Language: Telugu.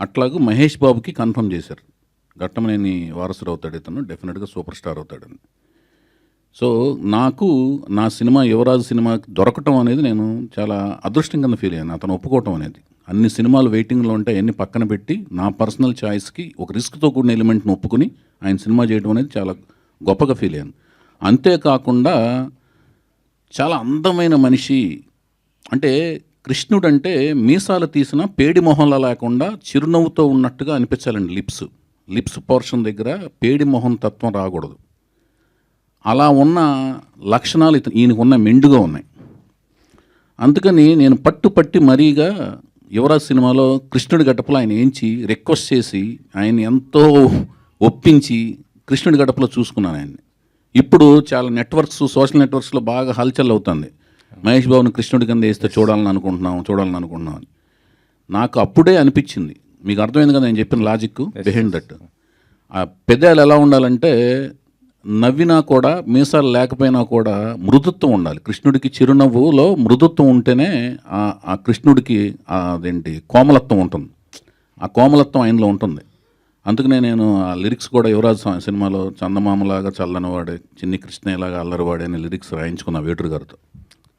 అట్లాగే మహేష్ బాబుకి కన్ఫర్మ్ చేశారు. ఘట్టమనేని వారసుడు అవుతాడు ఇతను డెఫినెట్గా సూపర్ స్టార్ అవుతాడని. సో నాకు నా సినిమా యువరాజు సినిమా దొరకటం అనేది నేను చాలా అదృష్టం కింద ఫీల్ అయ్యాను. అతను ఒప్పుకోవటం అనేది. అన్ని సినిమాలు వెయిటింగ్లో ఉంటే అన్ని పక్కన పెట్టి నా పర్సనల్ చాయిస్కి ఒక రిస్క్తో కూడిన ఎలిమెంట్ని ఒప్పుకుని ఆయన సినిమా చేయడం అనేది చాలా గొప్పగా ఫీల్ అయ్యాను. అంతేకాకుండా చాలా అందమైన మనిషి అంటే కృష్ణుడంటే మీసాలు తీసిన పేడి మొహంలా లేకుండా చిరునవ్వుతో ఉన్నట్టుగా అనిపించాలండి లిప్స్. లిప్స్ పోర్షన్ దగ్గర పేడి మొహం తత్వం రాకూడదు. అలా ఉన్న లక్షణాలు ఇత ఈయనకు ఉన్న మెండుగా ఉన్నాయి. అందుకని నేను పట్టు పట్టి మరీగా యువరాజ్ సినిమాలో కృష్ణుడి గడపలో ఆయన ఏంచి రిక్వెస్ట్ చేసి ఆయన ఎంతో ఒప్పించి కృష్ణుడి గడపలో చూసుకున్నాను ఆయన్ని. ఇప్పుడు చాలా నెట్వర్క్స్ సోషల్ నెట్వర్క్స్లో బాగా హల్చల్ అవుతుంది. మహేష్ బాబుని కృష్ణుడి కింద వేస్తే చూడాలని అనుకుంటున్నాం చూడాలని అనుకుంటున్నాం అని. నాకు అప్పుడే అనిపించింది. మీకు అర్థమైంది కదా నేను చెప్పిన లాజిక్ బిహైండ్ దట్ ఆ పెదాలు ఎలా ఉండాలంటే నవ్వినా కూడా మీసాలు లేకపోయినా కూడా మృదుత్వం ఉండాలి. కృష్ణుడికి చిరునవ్వులో మృదుత్వం ఉంటేనే ఆ- కృష్ణుడికి అదేంటి కోమలత్వం ఉంటుంది. ఆ కోమలత్వం ఆయనలో ఉంటుంది. అందుకనే నేను ఆ లిరిక్స్ కూడా యువరాజ్ సినిమాలో చందమామలాగా చల్లనివాడే చిన్ని కృష్ణయ్యలాగా అల్లరివాడే అనే లిరిక్స్ రాయించుకున్నా వేటూరు గారితో.